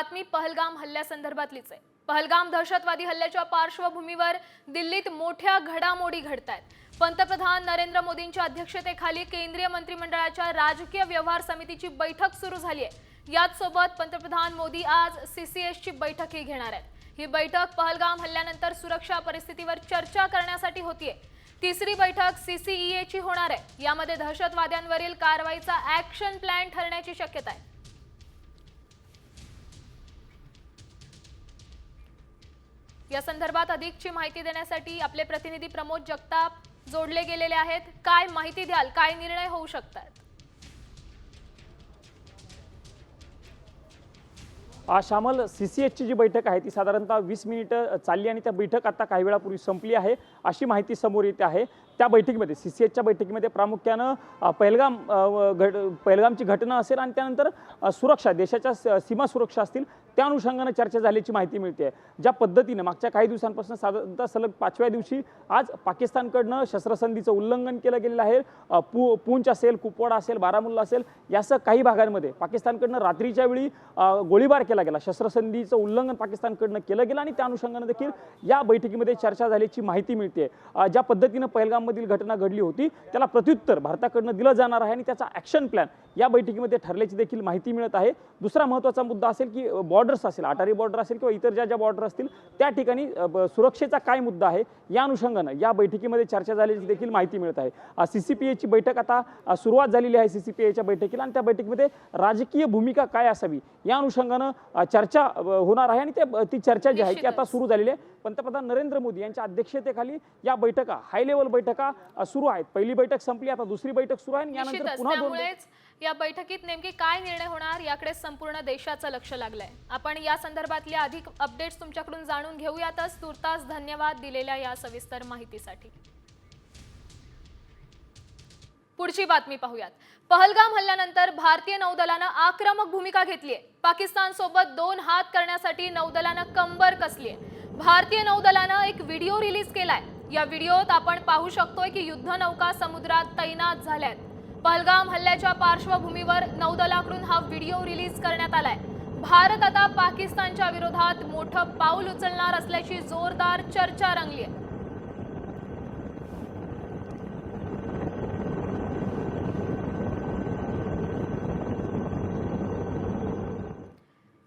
बातमी पहलगाम हल्ल्यासंदर्भातलीच आहे. पहलगाम दहशतवादी हल्ल्याच्या पार्श्वभूमीवर दिल्लीत मोठ्या घडामोडी घडत आहेत पंतप्रधान नरेंद्र मोदींच्या अध्यक्षतेखाली केंद्रीय मंत्रिमंडळाच्या राजकीय व्यवहार समितीची बैठक सुरू झाली आहे. याच सोबत पंतप्रधान मोदी आज सीसीएसची बैठकही घेणार आहेत. ही बैठक पहलगाम हल्ल्यानंतर सुरक्षा परिस्थितीवर चर्चा करण्यासाठी होतीये. तिसरी बैठक सीसीईएची होणार आहे. यामध्ये दहशतवाद्यांवरील कारवाईचा ऍक्शन प्लॅन ठरण्याची शक्यता आहे. या संदर्भात अधिकची माहिती देण्यासाठी आपले प्रतिनिधी प्रमोद जगताप जोडले गेलेले आहेत. काय माहिती द्याल? काय निर्णय होऊ शकतात? आ, श्यामल सी सी एचची जी बैठक आहे ती साधारणतः वीस मिनिटं चालली आणि त्या बैठक आता काही वेळापूर्वी संपली आहे. अशी माहिती समोर येते आहे. त्या बैठकीमध्ये सी सी एचच्या बैठकीमध्ये प्रामुख्यानं पहलगाम घट पहलगामची घटना असेल आणि त्यानंतर सुरक्षा देशाच्या सीमा सुरक्षा असतील त्या अनुषंगानं चर्चा झाल्याची माहिती मिळते आहे. ज्या पद्धतीनं मागच्या काही दिवसांपासून साधारणतः सलग पाचव्या दिवशी आज पाकिस्तानकडनं शस्त्रसंधीचं उल्लंघन केलं गेलेलं आहे. पू पूंच असेल कुपवाडा असेल बारामुल्ला असेल यासह काही भागांमध्ये पाकिस्तानकडनं रात्रीच्या वेळी गोळीबार केला गेला. शस्त्रसंधीचं उल्लंघन पाकिस्तानकडनं केलं गेलं आणि त्या अनुषंगानं देखील या बैठकीमध्ये चर्चा झाल्याची माहिती मिळते अ, ज्या पद्धतीनं पहलगाममधील घटना घडली होती त्याला प्रत्युत्तर भारताकडनं दिलं जाणार आहे आणि त्याचा ॲक्शन प्लॅन या बैठकीमध्ये ठरल्याची देखील माहिती मिळत आहे. दुसरा महत्त्वाचा मुद्दा असेल की बॉर्डर्स असेल अटारी बॉर्डर असेल किंवा इतर ज्या ज्या बॉर्डर असतील त्या ठिकाणी सुरक्षेचा काय मुद्दा आहे या अनुषंगानं या बैठकीमध्ये चर्चा झाल्याची देखील माहिती मिळत आहे. सी सी पी एची बैठक आता सुरुवात झालेली आहे सी सी पी एच्या बैठकीला आणि त्या बैठकीमध्ये राजकीय भूमिका काय असावी या अनुषंगानं चर्चा होणार आहे आणि ते ती चर्चा जी आहे ती आता. सुरू झालेली आहे. पंतप्रधान नरेंद्र मोदी यांच्या अध्यक्षतेखाली या बैठका हाय लेवल बैठका सुरू आहेत. पहिली बैठक संपली आता दुसरी बैठक सुरू आहे आणि यानंतर पुन्हा दोन या बैठकीत नेमकी काय निर्णय होणार याकडे संपूर्ण देशाचं लक्ष लागलंय. आपण या संदर्भातल्या अधिक अपडेट्स तुमच्याकडून जाणून घेऊयातच. तुर्तास धन्यवाद दिलेल्या या सविस्तर माहितीसाठी. पुढची बातमी पाहूयात. पहलगाम हल्ल्यानंतर भारतीय नौदलानं आक्रमक भूमिका घेतली आहे पाकिस्तान सोबत दोन हात करण्यासाठी नौदलानं कंबर कसली आहे भारतीय नौदलानं एक व्हिडिओ रिलीज केलाय. या व्हिडिओत आपण पाहू शकतोय की युद्धनौका समुद्रात तैनात झाल्यात. पहलगाम हल्ल्याच्या पार्श्वभूमीवर नौदलाकडून हा व्हिडिओ रिलीज करण्यात आलाय. भारत आता पाकिस्तानच्या विरोधात मोठं पाऊल उचलणार असल्याची जोरदार चर्चा रंगली आहे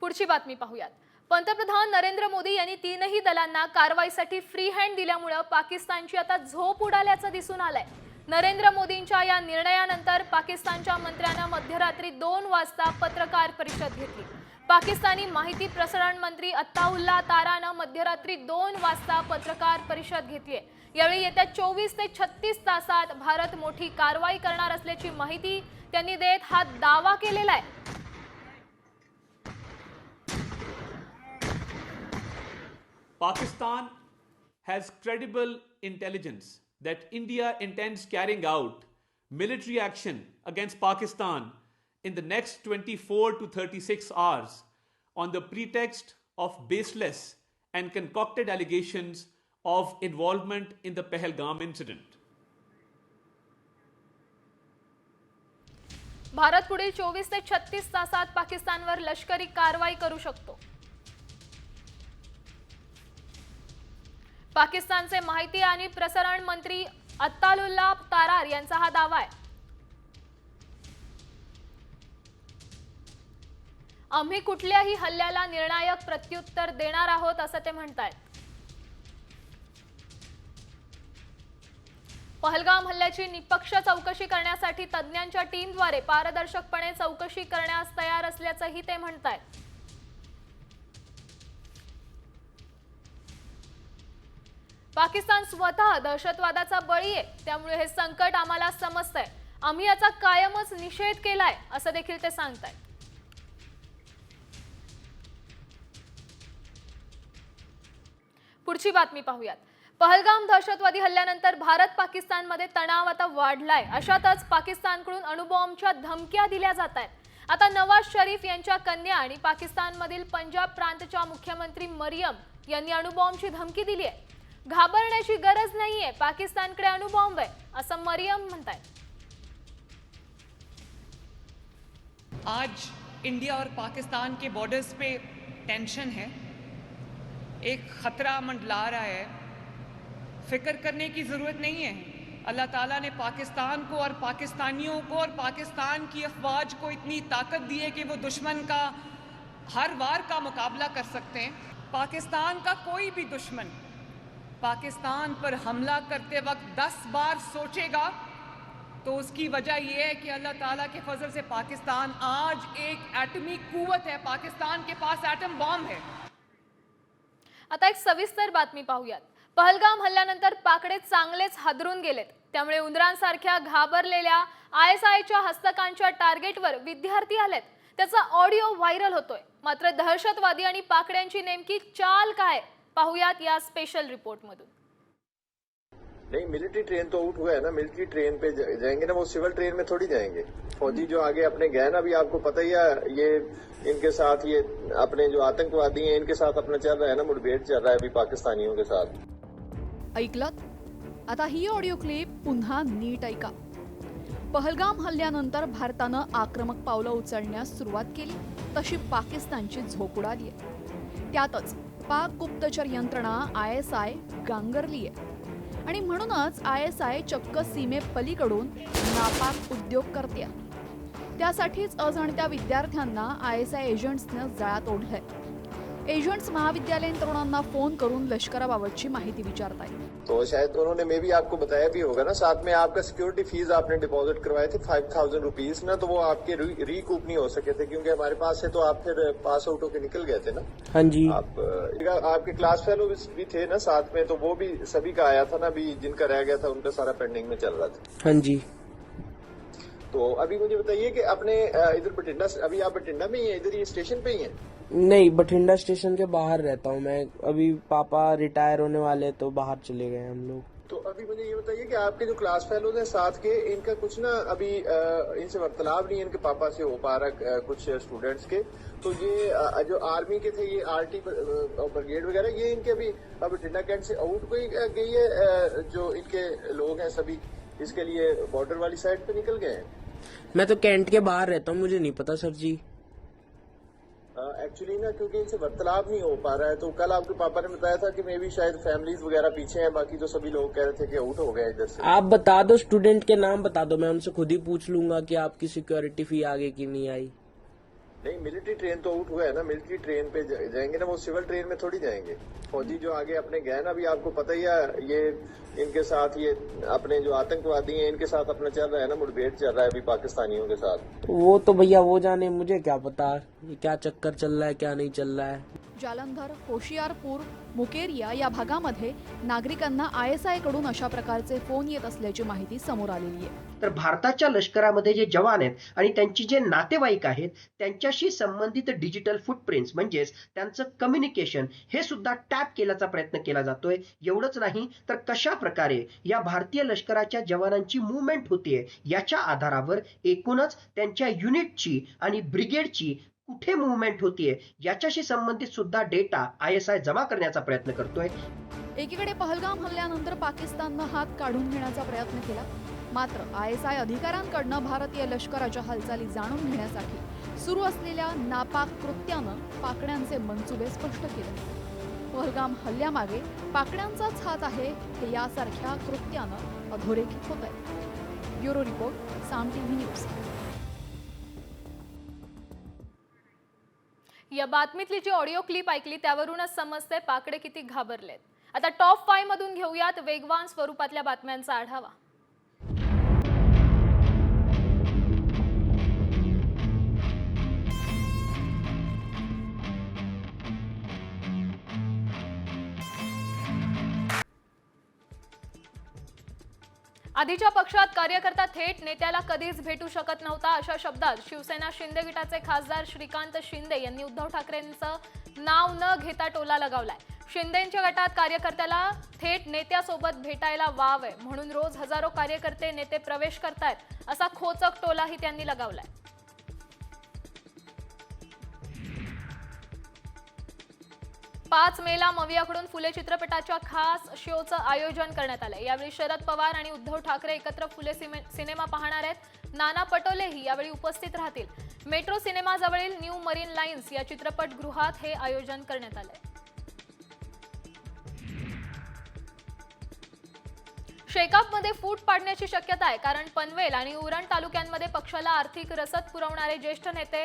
पुढची बातमी पाहूयात. पंतप्रधान नरेंद्र मोदी यांनी तीनही दलांना कारवाईसाठी फ्री हँड दिल्यामुळं पाकिस्तानची आता झोप उडाल्याचं दिसून आलंय. नरेंद्र मोदींच्या या निर्णयानंतर पाकिस्तानच्या मंत्र्यानं मध्यरात्री दोन वाजता पत्रकार परिषद घेतली. पाकिस्तानी माहिती प्रसारण मंत्री अत्ताउल्ला तारानं मध्यरात्री दोन वाजता पत्रकार परिषद घेतली आहे. यावेळी येत्या चोवीस ते छत्तीस तासात भारत मोठी कारवाई करणार असल्याची माहिती त्यांनी देत हा दावा केलेला आहे. Pakistan has credible intelligence. that India intends carrying out military action against Pakistan in the next 24 to 36 hours on the pretext of baseless and concocted allegations of involvement in the Pahalgam incident. Bharat पुढील चोवीस ते छत्तीस तासात पाकिस्तानवर लष्करी कारवाई करू शकतो पाकिस्तानचे माहिती आणि प्रसारण मंत्री अत्तालुल्ला तारार यांचा हा दावा आहे. आम्ही कुठल्याही हल्ल्याला निर्णायक प्रत्युत्तर देणार आहोत असं ते म्हणतायत. पहलगाम हल्ल्याची निपक्ष चौकशी करण्यासाठी तज्ज्ञांच्या टीमद्वारे पारदर्शकपणे चौकशी करण्यास तयार असल्याचंही ते म्हणतायत. पाकिस्तान स्वतः दहशतवादाचा बळी आहे. त्यामुळे हे संकट आम्हाला समजतंय. आम्ही याचा कायमच निषेध केलाय असं देखील ते सांगतायत. पुढची बातमी पाहूयात. पहलगाम दहशतवादी हल्ल्यानंतर भारत पाकिस्तानमध्ये तणाव आता वाढलाय. अशातच पाकिस्तानकडून अणुबॉम्बच्या धमक्या दिल्या जात आहेत आता नवाज शरीफ यांच्या कन्या आणि पाकिस्तानमधील पंजाब प्रांतच्या मुख्यमंत्री मरियम यांनी अणुबॉम्बची धमकी दिली आहे. घाबरण्याची गरज नाहीये. पाकिस्तानकडे अणुबॉम्ब आहे. असं मरियम म्हणतायत. आज इंडिया और पाकिस्तान के बॉर्डर्स पे टेंशन है. एक ख़तरा मंडला रहा है. फ़िक्र करने की ज़रूरत नहीं है. अल्लाह ताला ने पाकिस्तान को और पाकिस्तानियों को और पाकिस्तान की अफवाज को इतनी ताकत दी है कि वो दुश्मन का हर वार का मुकाबला कर सकते हैं. पाकिस्तान का कोई भी दुश्मन पाकिस्तान पर हमला करते वक्त दस बार सोचेगा तो उसकी वजह यह है कि अल्लाह ताला के फजल से पाकिस्तान आज एक एटमी कुवत है। पाकिस्तान के पास एटम बॉम्ब है। आता एक सविस्तर बातमी पाहूयात. पहलगाम हल्ल्यानंतर पाकडे चांगलेच हादरून गेलेत. त्यामुळे उंदरांसारख्या घाबरलेल्या आय एस आयच्या हस्तकांच्या टार्गेटवर विद्यार्थी आलेत. त्याचा ऑडिओ व्हायरल होतोय. मात्र दहशतवादी आणि पाकड्यांची नेमकी चाल काय? पाहूयात या स्पेशल रिपोर्टमधून नहीं मिलिट्री ट्रेन तो आउट हुआ है ना मिलिट्री ट्रेन पे जा- जाएंगे ना वो सिविल ट्रेन में थोड़ी जाएंगे। फौजी जो आगे अपने गए ना अभी आपको पता ही है ये इनके साथ ये अपने जो आतंकवादी हैं इनके साथ अपना चल रहा है ना मुठभेड़ चल रहा है अभी पाकिस्तानियों के साथ। ऐकलत? आता ही ऑडिओ क्लिप पुन्हा नीट ऐका. पहलगाम हल्ल्यानंतर भारतानं आक्रमक पावलं उचलण्यास सुरुवात केली तशी पाकिस्तानची झोप उडाली त्यातच पाक गुप्तचर यंत्रणा आय एस आय गांगरली आहे आणि म्हणूनच आय एस आय चक्क सीमेपलीकडून नापाक उद्योग करते त्यासाठीच अजाणत्या विद्यार्थ्यांना आय एस आय एजंट्सनं जाळ्यात ओढलंय. एजंट्स महाविद्यालयीन तरुणांना फोन करून लष्कराबाबतची माहिती विचारतायत. तो शायद उन्होंने मे भी आपको बताया भी होगा ना साथ में आपका सिक्योरिटी फीस आपने डिपॉजिट करवाए थे फाइव थाउजेंड रुपीज ना तो वो आपके रिकूप नहीं हो सके थे क्योंकि हमारे पास से तो आप फिर पास आउट होकर निकल गए थे ना। हाँ जी। आप आपके क्लास फेलो भी थे ना साथ में तो वो भी सभी का आया था ना अभी जिनका रह गया था उनका सारा पेंडिंग में चल रहा था। हाँ जी। तो अभी मुझे बताइए कि अपने इधर बठिंडा अभी आप बठिंडा में ही हैं इधर ये स्टेशन पे ही हैं? नहीं बठिंडा स्टेशन के बाहर रहता हूँ मैं। अभी पापा रिटायर होने वाले तो बाहर चले गए हम लोग। तो अभी मुझे ये बताइए कि आपके जो क्लास फेलोज हैं साथ के इनका कुछ ना अभी इनसे वार्तालाप नहीं है इनके पापा से हो पा रहा कुछ स्टूडेंट्स के। तो ये जो आर्मी के थे ये आरटी ब्रिगेड वगैरह ये इनके अभी अब बठिंडा कैंट से आउट कोई गई है जो इनके लोग हैं सभी इसके लिए बॉर्डर वाली साइड पे निकल गए हैं? मैं तो कैंट के बाहर रहता हूँ मुझे नहीं पता सर जी। एक्चुअली ना, क्योंकि इनसे वार्तालाप नहीं हो पा रहा है तो कल आपके पापा ने बताया था कि मे भी शायद फैमिलीज़ वगैरह पीछे हैं, बाकी तो सभी लोग कह रहे थे कि आउट हो गए इधर से। आप बता दो स्टूडेंट के नाम बता दो, मैं उनसे खुद ही पूछ लूँगा कि आपकी सिक्योरिटी फ़ी आगे की नहीं आई। नहीं मिलिट्री ट्रेन तो आउट हुआ है ना मिलिट्री ट्रेन पे जाएँगे ना, वो सिविल ट्रेन में थोड़ी जाएँगे। फौजी जो आगे अपने गए ना, अभी आपको पता ही है, ये इनके साथ ये अपने जो आतंकवादी हैं, इनके साथ अपना चल रहा है ना, मुठभेड़ चल रहा है अभी पाकिस्तानियों के साथ। वो तो भैया, वो जाने, मुझे क्या पता क्या चक्कर चल रहा है, क्या नहीं चल रहा है। जालंधर होशियारपूर मुकेरिया या भागामध्ये नागरिकांना आय एस आयकडून अशा प्रकारचे फोन येत असल्याची माहिती समोर आलेली आहे. तर भारताच्या लष्करामध्ये जे जवान आहेत आणि त्यांची जे नातेवाईक आहेत त्यांच्याशी संबंधित डिजिटल फुटप्रिंट्स म्हणजेच त्यांचं कम्युनिकेशन हे सुद्धा टॅप केल्याचा प्रयत्न केला जातोय. एवढंच नाही तर कशा प्रकारे या भारतीय लष्कराच्या जवानांची मुवमेंट होतीये याच्या आधारावर एकूणच त्यांच्या युनिटची आणि ब्रिगेडची कुठे मुवमेंट होतीये? याच्याशी संबंधित सुद्धा डेटा आय एस आय जमा करण्याचा प्रयत्न करतोय. एकीकडे पहलगाम हल्ल्यानंतर पाकिस्ताननं हात काढून घेण्याचा प्रयत्न केला. मात्र आय एस आय अधिकाऱ्यांकडनं भारतीय लष्कराच्या हालचाली जाणून घेण्यासाठी सुरू असलेल्या नापाक कृत्यानं पाकड्यांचे मनसुबे स्पष्ट केले. पहलगाम हल्ल्यामागे पाकड्यांचाच हात आहे हे यासारख्या कृत्यानं अधोरेखित होत आहे bureau report Saam TV news. या बातमीतली जी ऑडिओ क्लिप ऐकली त्यावरूनच समजते पाकडे किती घाबरलेत. आता टॉप फाय मधून घेऊयात वेगवान स्वरूपातल्या बातम्यांचा आढावा. आधीच्या पक्षात कार्यकर्ता थेट नेत्याला कधीच भेटू शकत नव्हता अशा शब्दात शिवसेना शिंदे गटाचे खासदार श्रीकांत शिंदे यांनी उद्धव ठाकरेंचं नाव न घेता टोला लगावलाय. शिंदेच्या गटात कार्यकर्त्याला थेट नेत्यासोबत भेटायला वाव आहे म्हणून रोज हजारो कार्यकर्ते नेते प्रवेश करतायत असा खोचक टोलाही त्यांनी लगावलाय. पाच मेला मवियाकडून फुले चित्रपटाच्या खास शोचं आयोजन करण्यात आलंय. यावेळी शरद पवार आणि उद्धव ठाकरे एकत्र फुले सिनेमा पाहणार आहेत. नाना पटोलेही यावेळी उपस्थित राहतील. मेट्रो सिनेमाजवळील न्यू मरीन लाईन्स या चित्रपटगृहात हे आयोजन करण्यात आलंय. शेकापमध्ये फूट पाडण्याची शक्यता आहे कारण पनवेल आणि उरण तालुक्यांमध्ये पक्षाला आर्थिक रसद पुरवणारे ज्येष्ठ नेते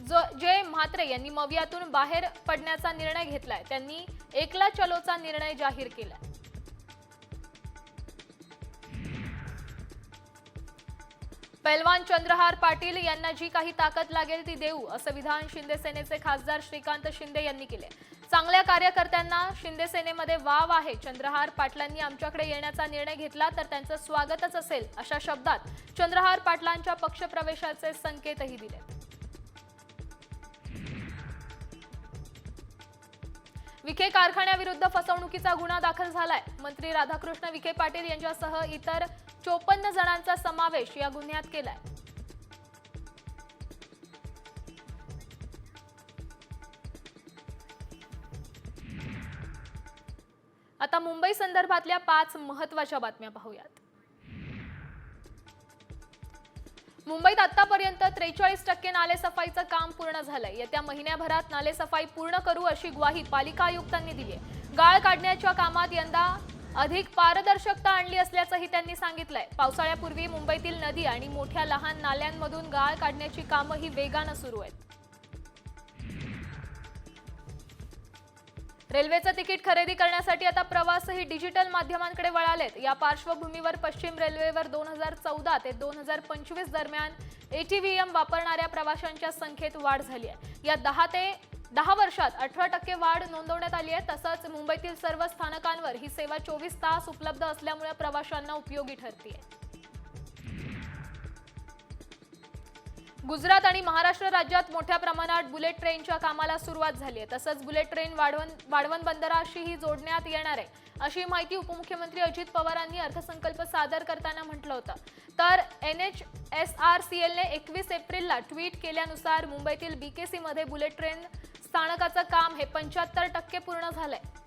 जय म्हात्रे यांनी मवियातून बाहेर पडण्याचा निर्णय घेतलाय त्यांनी एकला चलोचा निर्णय जाहीर केलाय पैलवान चंद्रहार पाटील यांना जी काही ताकद लागेल ती देऊ असं विधान शिंदे सेनेचे खासदार श्रीकांत शिंदे यांनी केले. चांगल्या कार्यकर्त्यांना शिंदे सेनेमध्ये वाव आहे. चंद्रहार पाटलांनी आमच्याकडे येण्याचा निर्णय घेतला तर त्यांचं स्वागतच असेल अशा शब्दात चंद्रहार पाटलांच्या पक्षप्रवेशाचे संकेतही दिले. विखे कारखान्याविरुद्ध फसवणुकीचा गुन्हा दाखल झालाय. मंत्री राधाकृष्ण विखे पाटील यांच्यासह इतर चोपन्न जणांचा समावेश या गुन्ह्यात केलाय. आता मुंबई संदर्भातल्या पाच महत्त्वाच्या बातम्या पाहूयात. मुंबईत आतापर्यंत त्रेचाळीस टक्के नालेसफाईचं काम पूर्ण झालंय. येत्या महिन्याभरात नालेसफाई पूर्ण करू अशी ग्वाही पालिका आयुक्तांनी दिली आहे गाळ काढण्याच्या कामात यंदा अधिक पारदर्शकता आणली असल्याचंही त्यांनी सांगितलंय. पावसाळ्यापूर्वी मुंबईतील नदी आणि मोठ्या लहान नाल्यांमधून गाळ काढण्याची कामंही वेगानं सुरू आहेत. रेल्वेचं तिकीट खरेदी करण्यासाठी आता प्रवासही डिजिटल माध्यमांकडे वळालेत. या पार्श्वभूमीवर पश्चिम रेल्वेवर दोन हजार चौदा ते दोन हजार पंचवीस दरम्यान एटीव्हीएम वापरणाऱ्या प्रवाशांच्या संख्येत वाढ झाली आहे. या दहा ते दहा वर्षात अठरा टक्के वाढ नोंदवण्यात आली आहे. तसंच मुंबईतील सर्व स्थानकांवर ही सेवा चोवीस तास उपलब्ध असल्यामुळे प्रवाशांना उपयोगी ठरते गुजरात आणि महाराष्ट्र राज्यात मोठ्या प्रमाणात बुलेट ट्रेनच्या कामाला सुरुवात झाली आहे. तसंच बुलेट ट्रेन वाढवण वाढवण बंदराशीही जोडण्यात येणार आहे. अशी माहिती उपमुख्यमंत्री अजित पवारांनी अर्थसंकल्प सादर करताना म्हटलं होतं. तर N H S R C एलने एकवीस एप्रिलला ट्विट केल्यानुसार मुंबईतील बी के सीमध्ये बुलेट ट्रेन स्थानकाचं काम हे पंच्याहत्तर टक्के पूर्ण झालं आहे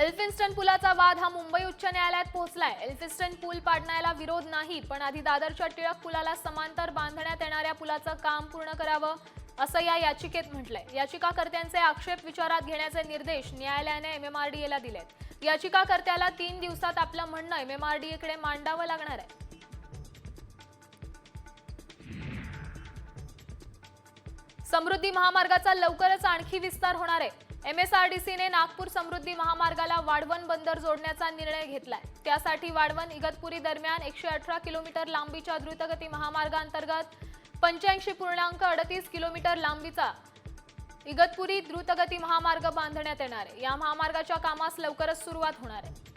एल्फिन्स्टन पुलाचा वाद हा मुंबई उच्च न्यायालयात पोहोचलाय. एल्फिन्स्टन पूल पाडण्याला विरोध नाही पण आधी दादरच्या टिळक पुलाला समांतर बांधण्यात येणाऱ्या पुलाचं काम पूर्ण करावं असं या याचिकेत म्हटलंय. याचिकाकर्त्यांचे आक्षेप विचारात घेण्याचे निर्देश न्यायालयाने एमएमआरडीएला दिलेत. याचिकाकर्त्याला तीन दिवसात आपलं म्हणणं एमएमआरडीएकडे मांडावं लागणार आहे. समृद्धी महामार्गाचा लवकरच आणखी विस्तार होणार आहे. एमएसआरडीसीने नागपूर समृद्धी महामार्गाला वाढवण बंदर जोडण्याचा निर्णय घेतलाय. त्यासाठी वाढवण इगतपुरी दरम्यान एकशे अठरा किलोमीटर लांबीच्या द्रुतगती महामार्गांतर्गत पंच्याऐंशी पूर्णांक अडतीस किलोमीटर लांबीचा इगतपुरी द्रुतगती महामार्ग बांधण्यात येणार आहे. या महामार्गाच्या कामास लवकरच सुरुवात होणार आहे.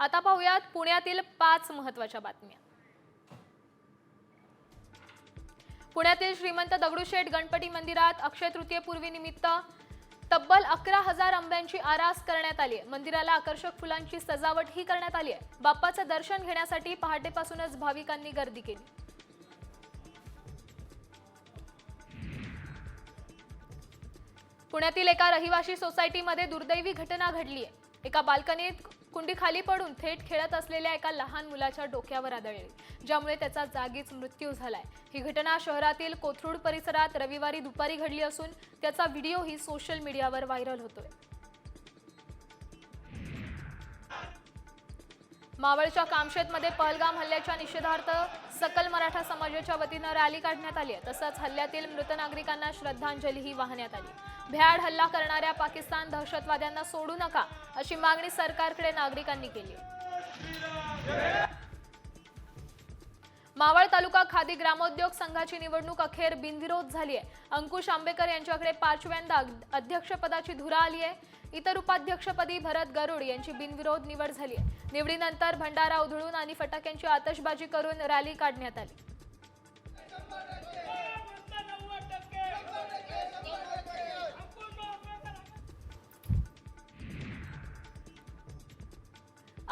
आता पाहूयात पुण्यातील पाच महत्त्वाच्या बातम्या. पुण्यातील श्रीमंत दगडूशेठ गणपती मंदिरात अक्षय तृतीयपूर्वी निमित्त तब्बल अकरा हजार आंब्यांची आरास करण्यात आली आहे. मंदिराला आकर्षक फुलांची सजावटही करण्यात आली आहे. बाप्पाचं दर्शन घेण्यासाठी पहाटेपासूनच भाविकांनी गर्दी केली. पुण्यातील एका रहिवाशी सोसायटीमध्ये दुर्दैवी घटना घडली आहे. एका बाल्कनीत कुंडी खाली पडून थेट खेळत असलेल्या एका लहान मुलाच्या डोक्यावर आदळली ज्यामुळे त्याचा जागीच मृत्यू झालाय. ही घटना शहरातील कोथरूड परिसरात रविवारी दुपारी घडली असून त्याचा व्हिडिओही सोशल मीडियावर व्हायरल होतोय. मावळच्या कामशेतमध्ये पहलगाम हल्ल्याच्या निषेधार्थ सकल मराठा समाजाच्या वतीनं रॅली काढण्यात आली आहे. तसंच हल्ल्यातील मृत नागरिकांना श्रद्धांजलीही वाहण्यात आली भ्याड हल्ला करणाऱ्या पाकिस्तान दहशतवाद्यांना सोडू नका अशी मागणी सरकारकडे नागरिकांनी केली. मावळ तालुका खादी ग्रामोद्योग संघाची निवडणूक अखेर बिनविरोध झाली आहे अंकुश आंबेकर यांच्याकडे पाचव्यांदा अध्यक्षपदाची धुरा आली आहे इतर उपाध्यक्षपदी भरत गरुड यांची बिनविरोध निवड झाली आहे निवडीनंतर भंडारा उधळून आणि फटाक्यांची आतषबाजी करून रॅली काढण्यात आली.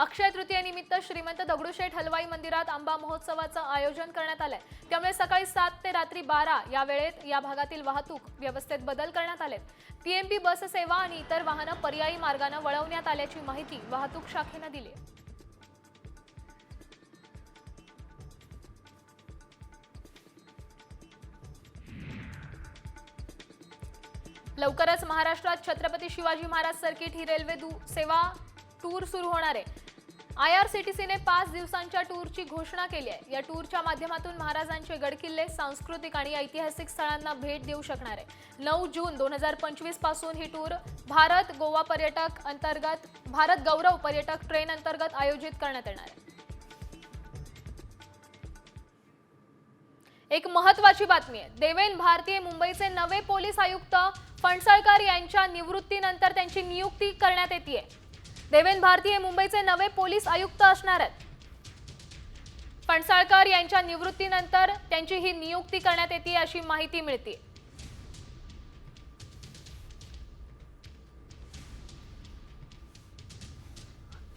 अक्षय तृतीयेनिमित्त श्रीमंत दगडूशेठ हलवाई मंदिरात आंबा महोत्सवाचं आयोजन करण्यात आलंय. त्यामुळे सकाळी सात ते रात्री बारा या वेळेत या भागातील वाहतूक व्यवस्थेत बदल करण्यात आलेत. पीएमपी बस सेवा आणि इतर वाहनं पर्यायी मार्गानं वळवण्यात आल्याची माहिती वाहतूक शाखेनं दिली आहे. लवकरच महाराष्ट्रात छत्रपती शिवाजी महाराज सर्किट ही रेल्वे दू सेवा टूर सुरू होणार आहे. आय आर सी टी सीने पाच दिवसांच्या टूरची घोषणा केली आहे. या टूरच्या माध्यमातून महाराजांचे गडकिल्ले सांस्कृतिक आणि ऐतिहासिक स्थळांना भेट देऊ शकणार आहे. नऊ जून दोन हजार पंचवीसपासून ही टूर भारत गोवा पर्यटक अंतर्गत भारत गौरव पर्यटक ट्रेन अंतर्गत आयोजित करण्यात येणार आहे. एक महत्वाची बातमी आहे. देवेन भारतीय मुंबईचे नवे पोलीस आयुक्त फणसळकर यांच्या निवृत्तीनंतर त्यांची नियुक्ती करण्यात येते देवेंद भारती हे मुंबईचे नवे पोलीस आयुक्त असणार आहेत. फणसाळकर यांच्या निवृत्तीनंतर त्यांची ही नियुक्ती करण्यात येते अशी माहिती मिळते.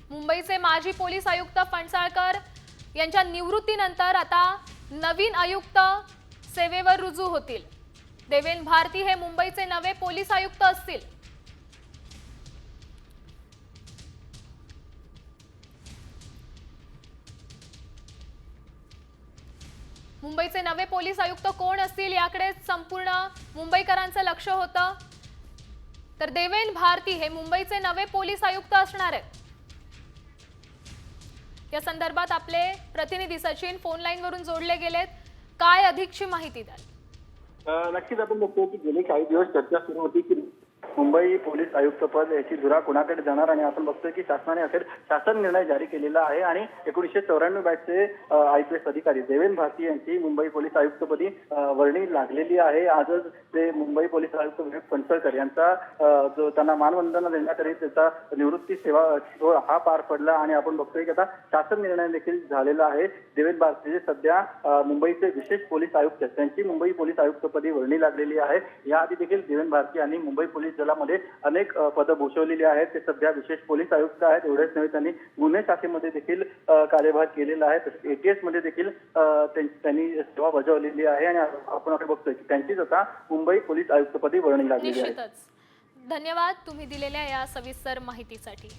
मुंबईचे माजी पोलीस आयुक्त फणसाळकर यांच्या निवृत्तीनंतर आता नवीन आयुक्त सेवेवर रुजू होतील. देवेंद्र भारती हे मुंबईचे नवे पोलीस आयुक्त असतील. मुंबईचे नवे पोलीस आयुक्त कोण असतील याकडे संपूर्ण मुंबईकरांचं लक्ष होतं. तर देवेन भारती हे मुंबईचे नवे पोलीस आयुक्त असणार आहेत. या संदर्भात आपले प्रतिनिधी सचिन फोन लाईन वरून जोडले गेलेत. काय अधिकची माहिती द्याल? नक्कीच आपण बघतो की गेले काही दिवस चर्चा सुरू होती की मुंबई पोलीस आयुक्तपद याची धुरा कोणाकडे जाणार आणि आपण बघतोय की शासनाने अखेर शासन निर्णय जारी केलेला आहे आणि एकोणीसशे चौऱ्याण्णव बॅचचे आय पी एस अधिकारी देवेंद्र भारती यांची मुंबई पोलीस आयुक्तपदी वर्णी लागलेली आहे. आजच ते मुंबई पोलीस आयुक्त विवेक फणसळकर यांचा जो त्यांना मानवंदना देण्याकरी त्याचा निवृत्ती सेवा सोहळा हा पार पडला आणि आपण बघतोय की आता शासन निर्णय देखील झालेला आहे. देवेंद्र भारती जे सध्या मुंबईचे विशेष पोलीस आयुक्त आहेत त्यांची मुंबई पोलीस आयुक्तपदी वर्णी लागलेली आहे. याआधी देखील देवेंद्र भारती यांनी मुंबई पोलीस दलामध्ये अनेक पदं भूषवलेली आहेत. ते सध्या विशेष पोलीस आयुक्त आहेत. एवढेच नव्हे त्यांनी गुन्हे शाखेमध्ये देखील कार्यभार केलेला आहे. तसेच एटीएसमध्ये देखील त्यांनी सेवा बजावलेली आहे. आणि आपण आता बघतोय की त्यांचीच आता मुंबई पोलीस आयुक्तपदी वर्णी लागलेली आहे. धन्यवाद तुम्ही दिलेल्या या सविस्तर माहितीसाठी.